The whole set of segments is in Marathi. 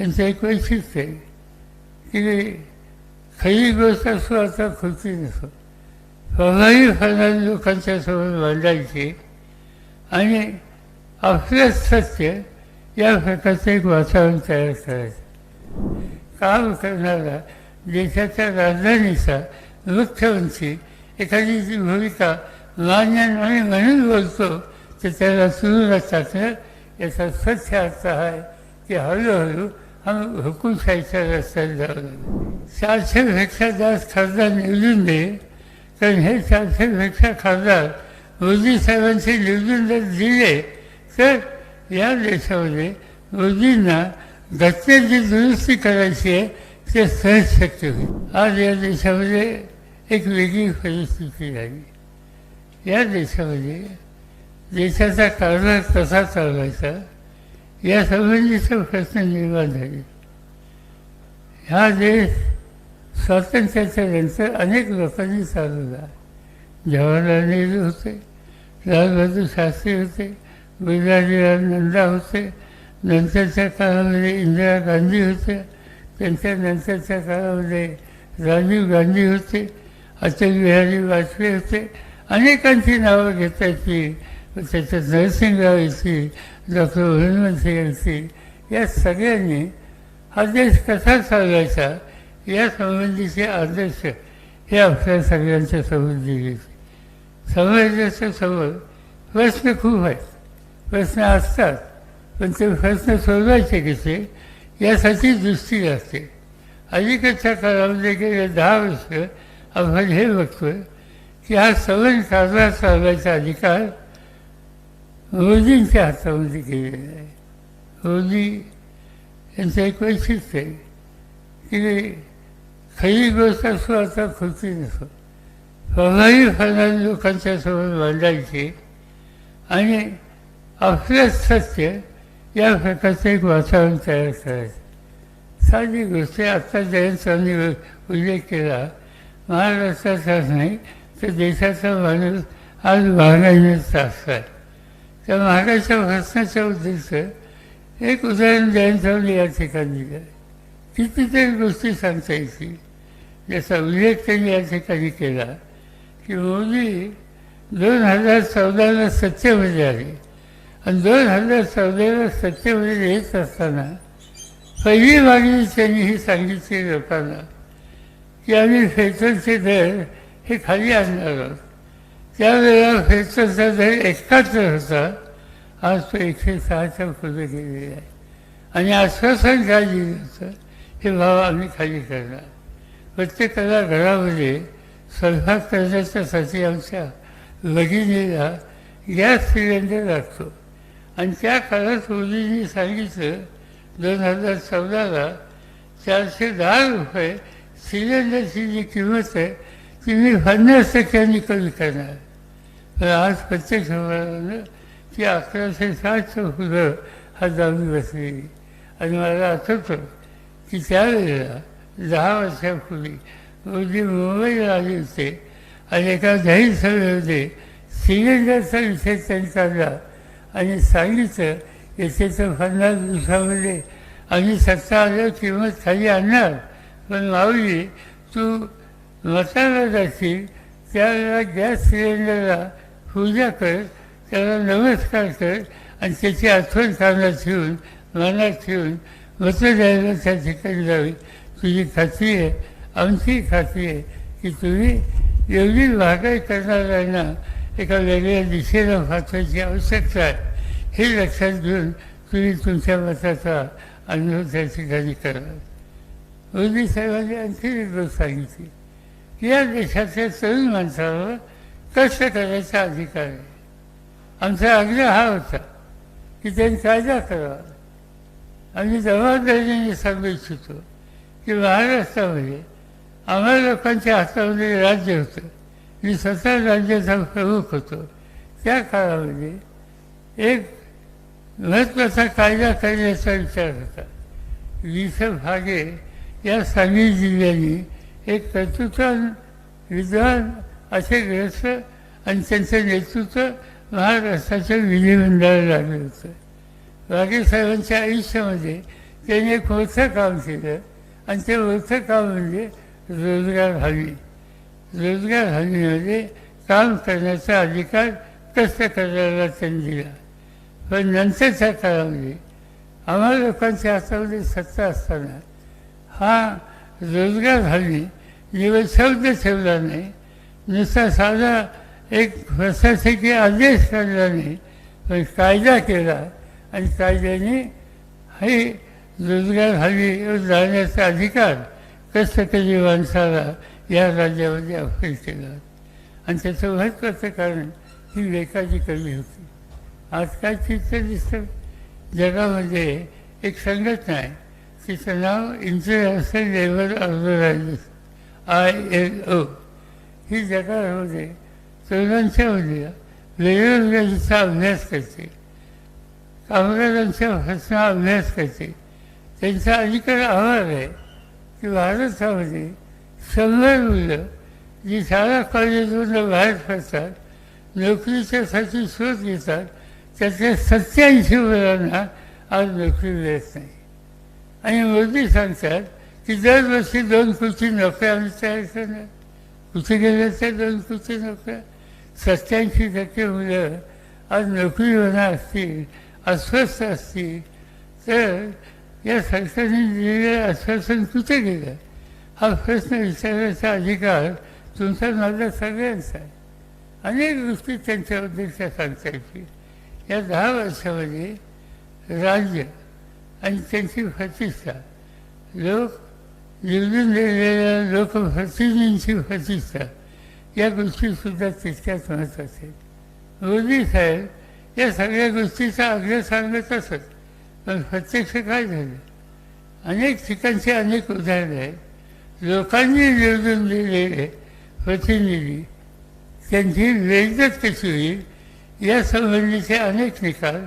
यांचं एक वैशिष्ट्य आहे की खरी गोष्ट असो आता खोटी नसो प्रभावी फळणारी लोकांच्या समोर मांडायची आणि आपलं सत्य या प्रकारचं एक वातावरण तयार करायचं काम करणारा देशाच्या राजधानीचा मुख्यमंत्री एखादी जी भूमिका मान्य नाही म्हणून बोलतो तर त्याला सुरू टाकणं याचा सत्य अर्थ आहे की हळूहळू हम हुकुमशाहीच्या रस्त्यात जाऊ चारशेपेक्षा जास्त खासदार निवडून दे कारण हे चारशेपेक्षा खासदार मोदी साहेबांचे निवडून जर दिले तर या देशामध्ये मोदींना जी दुरुस्ती करायची आहे ते सहज शक्य होईल आज या देशामध्ये एक वेगळी परिस्थिती झाली या देशामध्ये देशाचा कारभार कसा चालवायचा या सगळ्यांचे प्रश्न निर्माण झाले. हा देश स्वातंत्र्याच्या नंतर अनेक लोकांनी चालवला. जवाहरलाल नेहरू होते लालबहादूर शास्त्री होते गुजराजीलाल नंदा होते नंतरच्या काळामध्ये इंदिरा गांधी होत्या त्यांच्या नंतरच्या काळामध्ये राजीव गांधी होते अटल बिहारी वाजपेयी होते अनेकांची नावं घेता येतील त्याच्यात नरसिंहराव येतील डॉक्टर मनमोहन सिंग यांची या सगळ्यांनी हा देश कसा चालवायचा या संबंधीचे आदर्श हे आपल्या सगळ्यांच्या समोर दिले समाजाच्या समोर प्रश्न खूप आहेत. प्रश्न असतात पण ते प्रश्न सोडवायचे कसे यासाठी दृष्टी लागते अलीकडच्या काळामध्ये गेले दहा वर्ष आपण हे बघतोय की हा सवन साजरा चालवायचा अधिकार रोजींच्या हातामध्ये गेलेला आहे रोजी यांचं एक वैशिष्ट्य आहे की खरी गोष्ट असो आता खोटी नसो प्रभावी फळणारी लोकांच्या समोर मांडायची आणि आपलं सत्य या प्रकारचं एक वातावरण तयार करायचं साधी गोष्ट आत्ता जयंतांनी उल्लेख केला महाराष्ट्राचाच नाही तर देशाचा माणूस आज महागाईने त्रासलाय त्या महागाईच्या प्रश्नाच्या उद्देश एक उदाहरण जयंत या ठिकाणी दिलं कितीतरी गोष्टी सांगता येतील. ज्याचा उल्लेख त्यांनी या ठिकाणी केला की मोदी दोन हजार चौदाला सत्तेमध्ये आले आणि दोन हजार चौदाला सत्तेमध्ये येत असताना पहिली मागणी त्यांनी ही सांगितली लोकांना की आम्ही पेट्रोलचे दर हे खाली आणणार आहोत. त्यावेळेला पेट्रोलचा दर एकाच होता आज तो एकशे सहाच्या पुढे गेलेला आहे. आणि आश्वासन काय दिलं होतं हे भाव आम्ही खाली करणार. प्रत्येकाला घरामध्ये स्वयंपाक करण्याच्यासाठी आमच्या भगिनीला गॅस सिलेंडर लागतो. आणि त्या काळात मोदींनी सांगितलं दोन हजार चौदाला चारशे दहा रुपये सिलेंडरची जी किंमत आहे ती मी पन्नास टक्क्यांनी कमी करणार. तर आज प्रत्येक समाजानं ती अकराशे साठ फुलं हा जाऊन बसलेली आणि मला आठवतं की त्यावेळेला दहा वर्षापूर्वी मोदी मुंबईला आले होते आणि एका जाहीर सभेमध्ये सिलेंडरचा विषय त्यांनी काढला आणि सांगितलं याच्याचं पन्नास दिवसामध्ये आम्ही सत्ता आल्यावर किंमत खाली आणणार पण माऊली तू मताला जाशील त्यावेळेला गॅस सिलेंडरला पूजा कर त्याला नमस्कार कर आणि त्याची आठवण कानात ठेवून मनात ठेवून मतदायला त्या ठिकाणी जावी. तुझी खात्री आहे आमची खात्री आहे की तुम्ही एवढी महागाई करणाऱ्यांना एका वेगळ्या दिशेला पाठवायची आवश्यकता आहे. हे लक्षात घेऊन तुम्ही तुमच्या मताचा अनुभव त्या ठिकाणी करा. मोदी साहेबांनी आणखी एक गोष्ट सांगितली. की या देशाच्या तरुण माणसावर कष्ट करायचा अधिकार. आहे आमचा आग्रह हा होता की त्यांनी कायदा करावा. आम्ही जबाबदारीने सांगू इच्छितो की महाराष्ट्रामध्ये आम्हा लोकांच्या हातामध्ये राज्य होतं. मी स्वतः राज्याचा प्रमुख होतो. त्या काळामध्ये एक महत्त्वाचा कायदा करण्याचा विचार होता. विस भागे या सांगली जिल्ह्यांनी एक कर्तृत्वान विद्वान असे ग्रस्त आणि त्यांचं नेतृत्व महाराष्ट्राच्या विधिमंडळाला लागलं होतं बागेसाहेबांच्या आयुष्यामध्ये त्यांनी एक मोठं काम केलं आणि ते मोठं काम म्हणजे रोजगार हमी. रोजगार हमीमध्ये काम करण्याचा अधिकार कष्ट करायला त्यांनी दिला. पण नंतरच्या काळामध्ये आम्हा लोकांच्या हातामध्ये सत्ता असताना हा रोजगार हमी निवड शब्द ठेवला नाही नुसता साधा एक प्रशासकीय आदेश काढला नाही पण कायदा केला आणि कायद्याने हे रोजगार हवी जाण्याचा अधिकार कष्टकरी माणसाला या राज्यामध्ये अफेल केला. आणि त्याचं महत्त्वाचं कारण ही बेकारी कमी होती. आज काय चित्र दिसतं? जगामध्ये एक संघटना आहे. तिचं नाव international labour organisation I L O. ही जगामध्ये तरुणांच्यामध्ये बेरोजगारीचा अभ्यास करते. कामगारांच्या प्रश्न अभ्यास करते. त्यांचा अलीकडे आभार आहे की भारतामध्ये शंभर मुलं जी शाळा कॉलेजमधून बाहेर पडतात नोकरीच्यासाठी शोध घेतात त्यातल्या सत्याऐंशी मुलांना आज नोकरी मिळत नाही. आणि मोदी सांगतात की दरवर्षी दोन कोटी नोकऱ्या आम्ही तयार करणार कुठे गेल्या त्या दोन कुठे नोकऱ्या सत्याऐंशी टक्के मुलं आज नोकरी होणार असतील अस्वस्थ असतील तर या सरकारने दिलेलं आश्वासन कुठे गेलं हा प्रश्न विचारण्याचा अधिकार तुमचा माझा सगळ्यांचा आहे अनेक गोष्टी त्यांच्याबद्दलच्या सांगता येतील. या दहा वर्षामध्ये राज्य आणि त्यांची प्रतिष्ठा लोक निवडून दिलेल्या लोकप्रतिनिधींची प्रतिष्ठा या गोष्टीसुद्धा तितक्याच महत्त्वाच्या आहेत मोदी साहेब या सगळ्या गोष्टीचा आग्रह सांगत असत पण प्रत्यक्ष काय झालं अनेक ठिकाणचे अनेक उदाहरणं आहेत लोकांनी निवडून दिलेले प्रतिनिधी त्यांची बेइज्जत कशी होईल यासंबंधीचे अनेक निकाल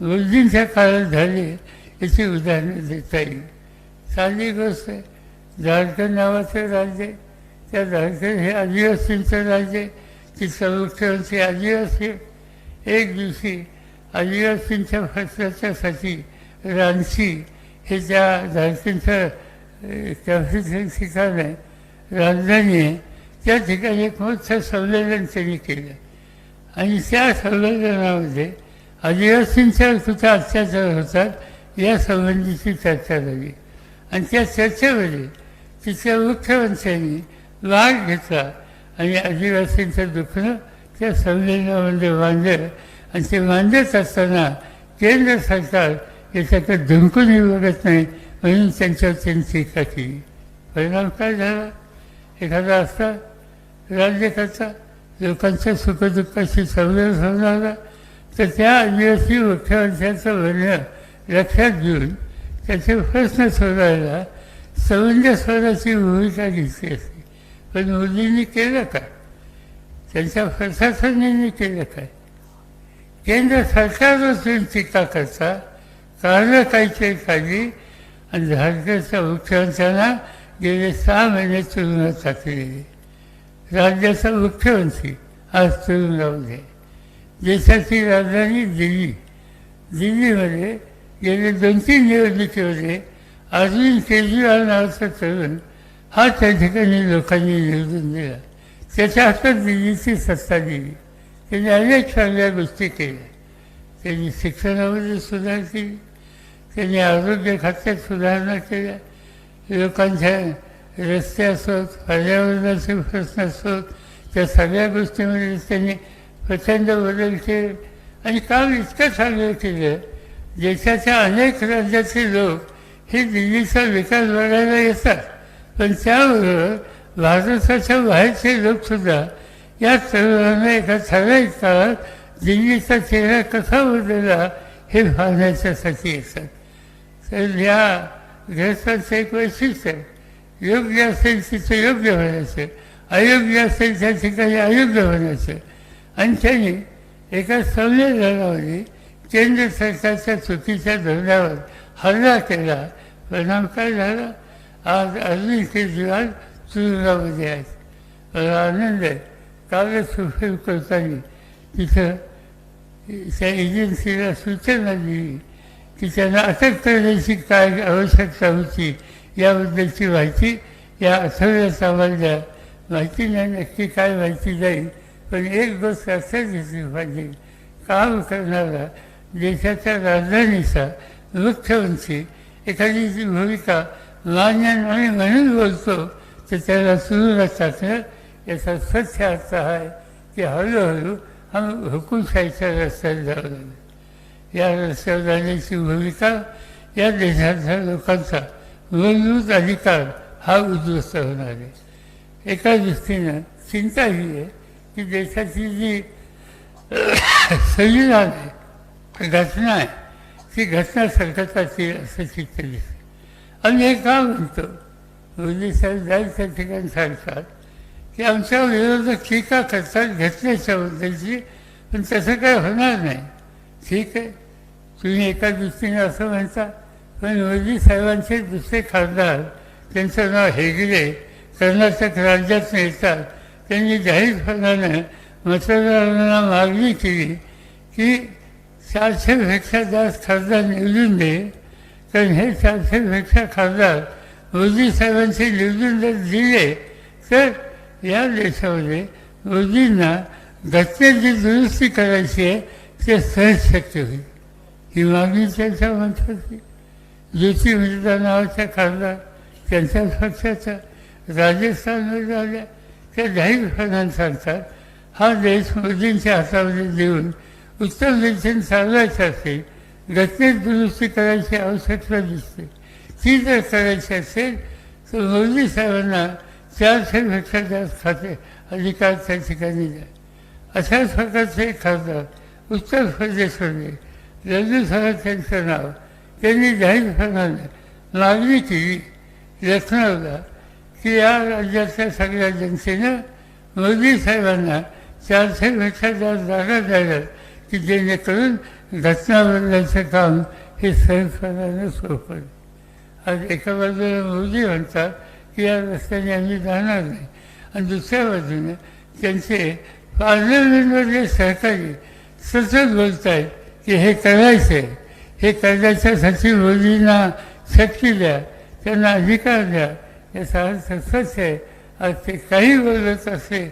मोदींच्या काळात झाले याची उदाहरणं देता येईल चांगली गोष्ट आहे झारखंड नावाचं राज्य त्या झारखंड हे आदिवासींचं राज्य तिथं मुख्यमंत्री आदिवासी. एक दिवशी आदिवासींच्या प्रश्नाच्यासाठी रांची हे त्या झारखंडचं कॅपिटल ठिकाण आहे. राजधानी आहे. त्या ठिकाणी एक मोठं संमेलन त्यांनी केलं. आणि त्या संमेलनामध्ये आदिवासींच्या कुठं अत्याचार होतात या संबंधीची चर्चा झाली. आणि त्या चर्चेमध्ये तिच्या वृक्षवंशांनी भाग घेतला आणि आदिवासींचं दुखणं त्या संमेलनामध्ये मांडलं. आणि ते मांडत असताना केंद्र सरकार याच्याकडे धुंकूनही बघत नाही म्हणून त्यांच्यावर त्यांनी टीका केली. परिणाम काय झाला? एखादा असता राज्यकर्ता लोकांच्या सुखदुःखाशी संवेद होणारा तर त्या आदिवासी मुख्यमंत्र्यांचं म्हणणं लक्षात घेऊन त्याचे प्रश्न सोडवायला समंजस्वराची भूमिका घेतली असते पण मुलींनी केलं काय? त्यांच्या प्रशासनाने केलं काय? केंद्र सरकारवर तुम्ही टीका करता कारण काहीतरी काढली आणि झारखंडच्या मुख्यमंत्र्यांना गेले सहा महिने तुरुंगात टाकलेले राज्याचा मुख्यमंत्री आज तुरुंगामध्ये देशाची राजधानी दिल्ली. दिल्लीमध्ये गेले दोन तीन निवडणुकीमध्ये अरविंद केजरीवाल नावाचा तरुण हा त्या ठिकाणी लोकांनी निवडून दिला. त्याच्या हातात दिल्लीची सत्ता दिली त्यांनी अनेक चांगल्या गोष्टी केल्या. त्यांनी शिक्षणामध्ये सुधार केली. त्यांनी आरोग्य खात्यात सुधारणा केल्या. लोकांच्या रस्ते असोत पर्यावरणाचे प्रश्न असोत त्या सगळ्या गोष्टीमध्ये त्यांनी प्रचंड बदल केले. आणि काम इतकं चांगलं केलं देशाच्या अनेक राज्याचे लोक हे दिल्लीचा विकास बघायला येतात. पण त्याबरोबर भारताच्या बाहेरचे लोकसुद्धा या तरुणांना एका ठराविक काळात दिल्लीचा चेहरा कसा बदलला हे पाहण्याच्यासाठी येतात. तर या ग्रस्तांचं एक वैशिष्ट्य आहे. योग्य असेल तिथं योग्य होण्याचं अयोग्य असेल त्या ठिकाणी अयोग्य होण्याचं. आणि त्यांनी एका संमेलनामध्ये केंद्र सरकारच्या चुकीच्या धोरणावर हल्ला केला परिणाम काय झाला आज अरविंद केजरीवाल तुरुंगामध्ये आहेत मला आनंद आहे कालच सुप्रीम कोर्टाने तिथं त्या एजन्सीला सूचना दिली की त्यांना अटक करण्याची काय आवश्यकता होती याबद्दलची माहिती या आठवड्यात आम्हाला माहिती नाही नक्की काय माहिती जाईल पण एक गोष्ट असं दिसली पाहिजे काम करणारा देशाच्या राजधानीचा मुख्यमंत्री एखादी जी भूमिका मान्य आणि म्हणून बोलतो तर त्याला सुरू टाकणं याचा सत्य अर्थ आहे की हळूहळू आम्ही हुकुमशाहीच्या रस्त्यावर जाऊ लागलो. या रस्त्यावर जाण्याची भूमिका या देशातल्या लोकांचा मूलभूत अधिकार हा उद्ध्वस्त होणार आहे. एका दृष्टीनं चिंता ही आहे की देशाची जी संविधान आहे घटना आहे ती घटना संकटाची असं चित्र दिसते आम्ही हे का म्हणतो? मोदी साहेब जाईल त्या ठिकाणी सांगतात की आमच्या विरोधक टीका करतात घटनेच्याबद्दलची पण तसं काय होणार नाही. ठीक आहे. तुम्ही एका दृष्टीने असं म्हणता पण मोदी साहेबांचे दुसरे खासदार त्यांचं नाव हेगडे कर्नाटक राज्यात येतात त्यांनी जाहीरपणानं मतदारांना मागणी केली की चारशेपेक्षा जास्त खासदार निवडून दे कारण हे चारशेपेक्षा खासदार मोदी साहेबांचे निवडून जर दिले तर या देशामध्ये मोदींना घटनेची जी दुरुस्ती करायची आहे ते सहज शक्य होईल ही मागणी त्यांच्या म्हणत ज्योती मिर्झा नावाच्या खासदार त्यांच्याच पक्षाचा राजस्थानमध्ये आल्या त्या जाहीरपणाने सांगतात हा देश मोदींच्या हातामध्ये देऊन उत्तम लेखन चालवायचं असेल रचनेत दुरुस्ती करायची आवश्यकता दिसते. ती जर करायची असेल तर मोदी साहेबांना चारशेपेक्षा जास्त खाते अधिकार त्या ठिकाणी द्या. अशाच प्रकारचे खासदार उत्तर प्रदेशमध्ये लल्लू साहेब त्यांचं नाव त्यांनी जाहीरपणाने मागणी केली. लखनौला की या राज्यातल्या सगळ्या जनतेनं मोदी साहेबांना चारशेपेक्षा जास्त जागा द्याव्यात की जेणेकरून घटनाबदलाचं काम हे सहजपणानं सोपं आज एका बाजूला मोदी म्हणतात की या रस्त्याने आम्ही जाणार नाही आणि दुसऱ्या बाजूने त्यांचे पार्लमेंटमधले सहकारी सतत बोलत आहेत की हे करायचं आहे हे करण्याच्यासाठी मोदींना शक्ती द्या त्यांना अधिकार द्या याचा अर्थ सच आहे आज ते काही बोलत असे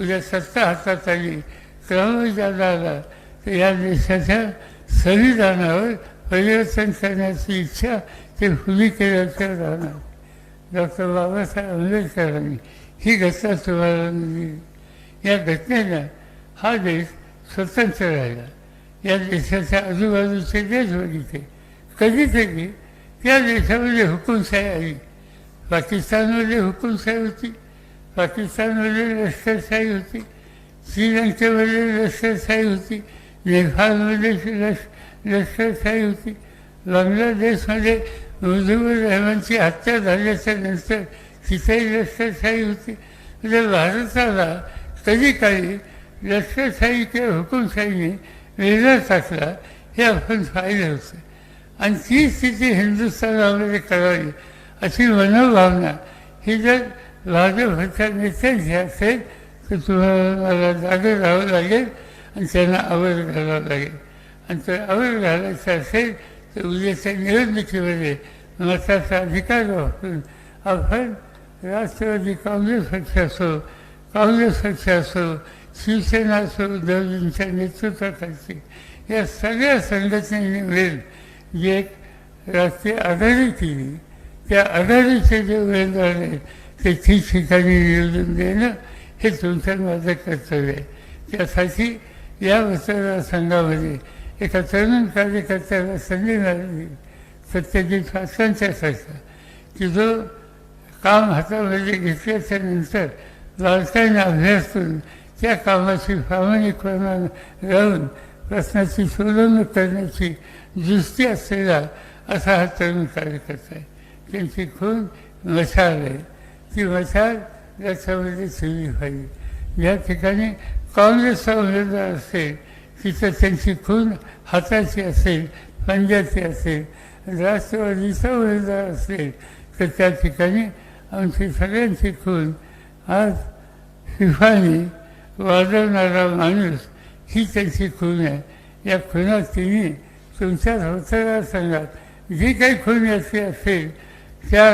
उद्या सत्ता हातात आली क्रम आला या देशाच्या संविधानावर परिवर्तन करण्याची इच्छा ते खुली केल्याचं राहणार. डॉक्टर बाबासाहेब आंबेडकरांनी ही घटना तुम्हाला दिली. या घटनेनं हा देश स्वतंत्र राहिला. या देशाच्या आजूबाजूचे देश बघितले कधीतरी त्या देशामध्ये हुकुमशाही आली. पाकिस्तानमध्ये हुकुमशाही होती. पाकिस्तानमध्ये लष्करशाही होती. श्रीलंकेमध्ये लष्करशाही होती. नेपाळमध्ये लष् लष्करशाही होती बांगलादेशमध्ये मुजिबुर रहमानची हत्या झाल्याच्यानंतर तिथेही लष्करशाही होती म्हणजे भारताला कधी काही लष्करशाही किंवा हुकुमशाहीने वेगळा टाकला हे आपण पाहिलं होतं आणि ती स्थिती हिंदुस्थानामध्ये करावी अशी मनोभावना ही जर भाजपच्या नेत्यांची असेल तर तुम्हाला मला जागे राहावं लागेल आणि त्यांना आवर घालावा लागेल आणि तर आवर घालायचं असेल तर उद्याच्या निवडणुकीमध्ये मताचा अधिकार वापरून आपण राष्ट्रवादी काँग्रेस पक्ष असो काँग्रेस पक्ष असो शिवसेना असो उद्धवजींच्या नेतृत्वाखालची या सगळ्या संघटनेने मिळेल जे एक राष्ट्रीय आघाडी केली त्या आघाडीचे जे उमेदवार आहेत ते ठिकठिकाणी निवडून देणं हे तुमचं माझं कर्तव्य आहे. त्यासाठी या मतदारसंघामध्ये एका तरुण कार्यकर्त्याला संधी मिळाली. सत्यजित पाटलांच्यासारखा की जो काम हातामध्ये घेतल्याच्या नंतर बारकाईने अभ्यास करून त्या कामाची प्रामाणिकपणा राहून प्रश्नाची सोडवणूक करण्याची दृष्टी असलेला असा हा तरुण कार्यकर्ता आहे. त्यांची खून मशाल आहे. ती मशाल याच्यामध्ये सुरू पाहिजे या ठिकाणी काँग्रेसचा संवेदना असेल तिथं त्यांची खून हाताची असेल पंजाची असेल राष्ट्रवादीचा संवेदना असेल तर त्या ठिकाणी आमची सगळ्यांची खून. आज शिफानी वाजवणारा माणूस ही त्यांची खून आहे. या खुनात तिने तुमच्या मतदारसंघात जी काही खून याची असेल त्या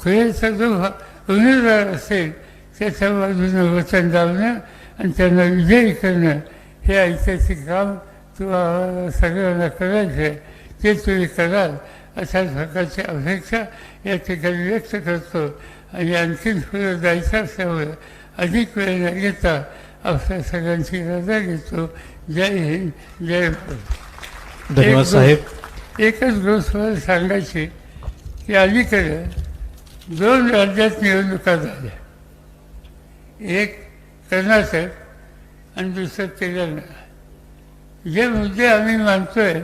खुनेचा जो उमेदवार असेल त्याच्या बाजूने वचन लावणं आणि त्यांना विजयी करणं हे ऐतिहासिक काम तुम्हाला सगळ्यांना करायचं आहे ते तुम्ही कराल अशा प्रकारची अपेक्षा या ठिकाणी व्यक्त करतो. आणि आणखीन पुढे जायचं असल्यामुळे अधिक वेळ न घेता आपल्या सगळ्यांची रजा घेतो. जय हिंद जय धन्यवाद साहेब. एकच गोष्ट मला सांगायची की अलीकडे दोन राज्यात निवडणुका झाल्या. एक कर्नाटक आणि दुसरं तेलंगणा जे मुद्दे आम्ही मानतोय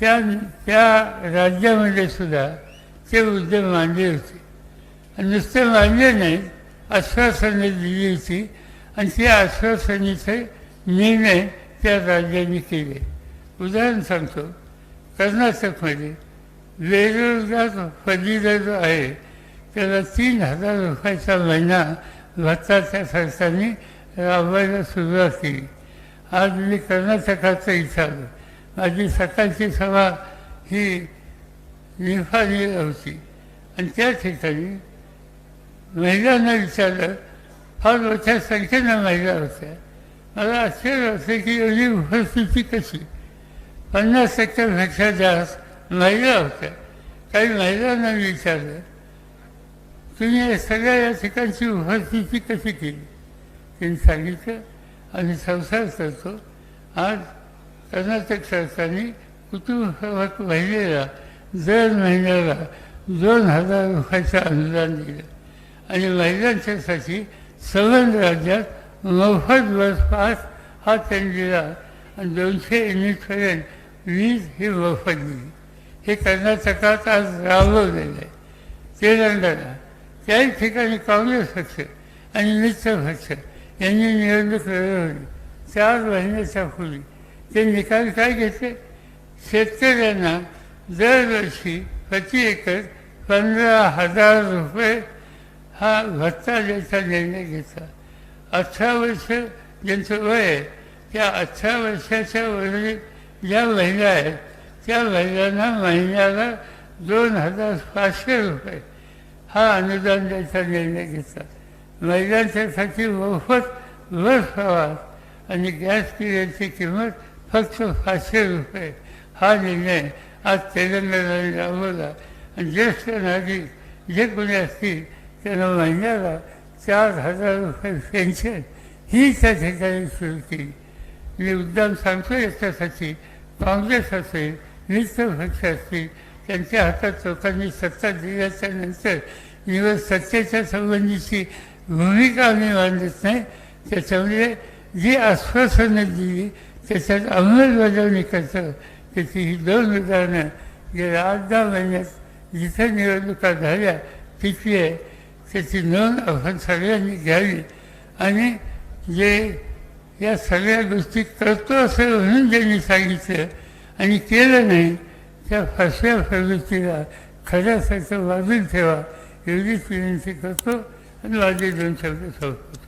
त्या त्या राज्यामध्ये सुद्धा ते मुद्दे मांडले होते. आणि नुसते मांडले नाही आश्वासने दिली होती. आणि त्या आश्वासनेचे निर्णय त्या राज्यांनी केले. उदाहरण सांगतो. कर्नाटकमध्ये बेरोजगार पदवीधर जो आहे त्याला तीन हजार रुपयाचा महिना भत्ता त्या सरकारने राबवायला सुरुवात केली आज मी कर्नाटकाचं विचारलं माझी सकाळची सभा ही निफाडीला होती. आणि त्या ठिकाणी महिलांना विचारलं फार मोठ्या संख्येनं महिला होत्या. मला आश्चर्य होते की एवढी उपस्थिती कशी? पन्नास टक्क्यापेक्षा जास्त महिला होत्या. काही महिलांना विचारलं तुम्ही या सगळ्या या ठिकाणची उपस्थिती कशी केली? त्यांनी सांगितलं आम्ही संसार करतो. आज कर्नाटक सरकारने कुटुंब महिलेला दर महिन्याला दोन हजार रुपयाचं अनुदान दिलं. आणि महिलांच्यासाठी सवन राज्यात मोफत बस पास हा त्यांनी दिला. आणि दोनशे युनिटपर्यंत वीज ही मोफत दिली हे कर्नाटकात आज राबवलेलं आहे. तेलंगणा त्याही ठिकाणी काँग्रेस पक्ष आणि मित्र पक्ष यांनी निवडणूक लढवली. चार महिन्याच्यापूर्वी ते निकाल काय घेतले? शेतकऱ्यांना दरवर्षी प्रति एकर पंधरा हजार रुपये हा भत्ता द्यायचा निर्णय घेतला. अठरा वर्ष ज्यांचं वय आहे त्या अठरा वर्षाच्या वरील ज्या महिला आहेत त्या महिलांना महिन्याला दोन हजार पाचशे रुपये हा अनुदान द्यायचा निर्णय घेतला. महिलांच्यासाठी मोफत बस प्रवास आणि गॅस पिण्याची किंमत फक्त पाचशे रुपये. हा निर्णय आज तेलंगणाने राबवला. आणि ज्येष्ठ नागरिक जे कोणी असतील त्यांना महिन्याला चार हजार रुपये पेन्शन ही त्या ठिकाणी सुरू केली. मी उद्दाम सांगतो याच्यासाठी काँग्रेस असेल मित्रपक्ष असतील त्यांच्या हातात लोकांनी सत्ता दिल्याच्या नंतर निवड सत्तेच्या संबंधीची भूमिका आम्ही मांडत नाही. त्याच्यामध्ये जी आश्वासनं दिली त्याच्यात अंमलबजावणी करतं. त्याची ही दोन उदाहरणं गेल्या आठ दहा महिन्यात जिथं निवडणुका झाल्या तिथली आहे त्याची नोंद आपण सगळ्यांनी घ्यावी. आणि जे या सगळ्या गोष्टी करतो असं म्हणून ज्यांनी सांगितलं आणि केलं नाही त्या फसव्या प्रवृत्तीला खऱ्यासारखं वाजून ठेवा एवढीच विनंती करतो आणि माझे दोन शब्द संपवतो.